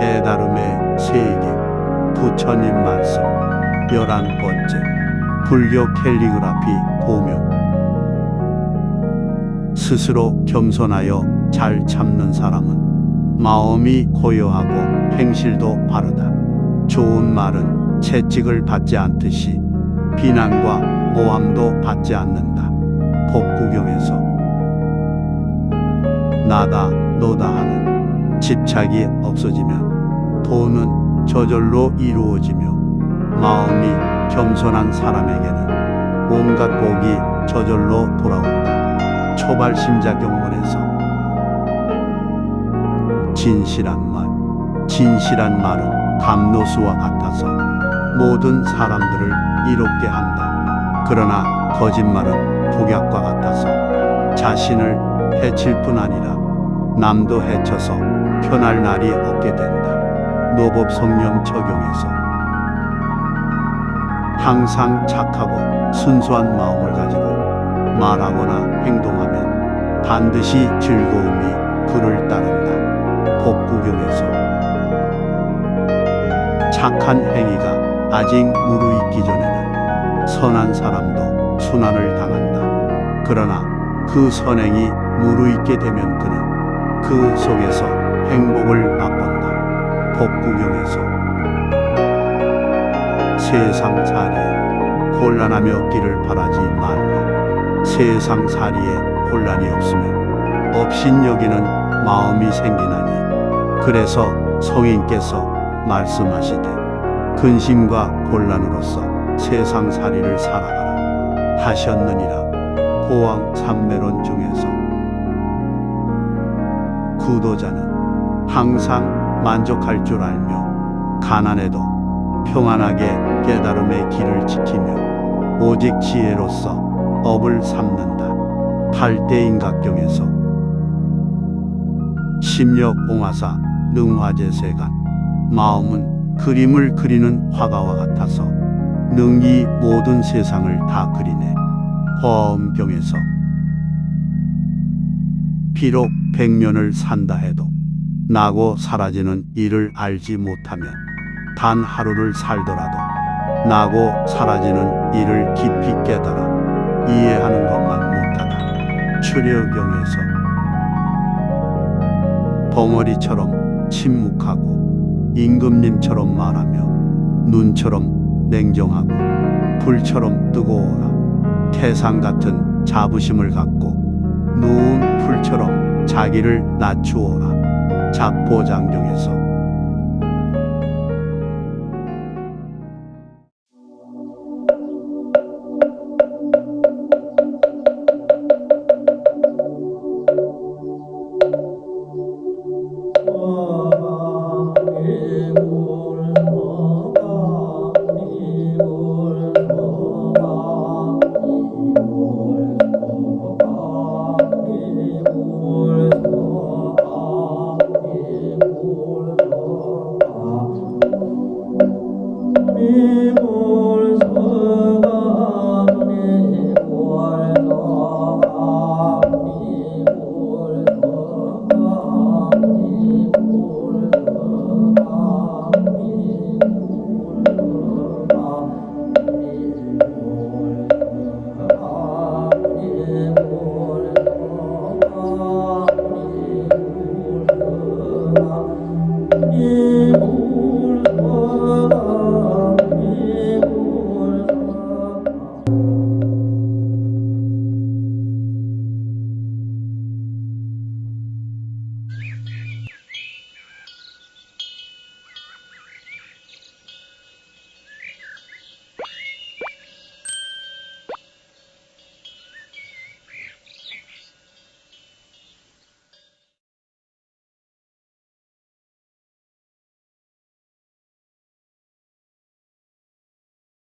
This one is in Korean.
깨달음의 세계 부처님 말씀 열한 번째 불교 캘리그라피 보명 스스로 겸손하여 잘 참는 사람은 마음이 고요하고 행실도 바르다. 좋은 말은 채찍을 받지 않듯이 비난과 모함도 받지 않는다. 법구경에서 나다 너다 하는 집착이 없어지면 돈은 저절로 이루어지며 마음이 겸손한 사람에게는 온갖 복이 저절로 돌아온다. 초발심자 경문에서 진실한 말, 진실한 말은 감노수와 같아서 모든 사람들을 이롭게 한다. 그러나 거짓말은 독약과 같아서 자신을 해칠 뿐 아니라 남도 해쳐서 편할 날이 없게 된다. 노법 성령 적용해서 항상 착하고 순수한 마음을 가지고 말하거나 행동하면 반드시 즐거움이 그를 따른다. 법구경에서 착한 행위가 아직 무르익기 전에는 선한 사람도 순환을 당한다. 그러나 그 선행이 무르익게 되면 그는 그 속에서 행복을 맛본다. 법구경에서. 세상 살이에 곤란하며 길을 바라지 말라. 세상 살이에 곤란이 없으면 업신여기는 마음이 생기나니. 그래서 성인께서 말씀하시되 근심과 곤란으로서 세상 살이를 살아가라. 하셨느니라. 고왕 삼매론 중에서. 구도자는 항상 만족할 줄 알며 가난해도 평안하게 깨달음의 길을 지키며 오직 지혜로서 업을 삼는다. 팔대인각경에서 심력봉화사 능화제세간 마음은 그림을 그리는 화가와 같아서 능히 모든 세상을 다 그리네. 화엄경에서 비록 백년을 산다 해도 나고 사라지는 일을 알지 못하면 단 하루를 살더라도 나고 사라지는 일을 깊이 깨달아 이해하는 것만 못하다. 출애경에서 벙어리처럼 침묵하고 임금님처럼 말하며 눈처럼 냉정하고 불처럼 뜨거워라. 태상 같은 자부심을 갖고 누운 풀처럼 자기를 낮추어라. 작보장경에서 Yeah.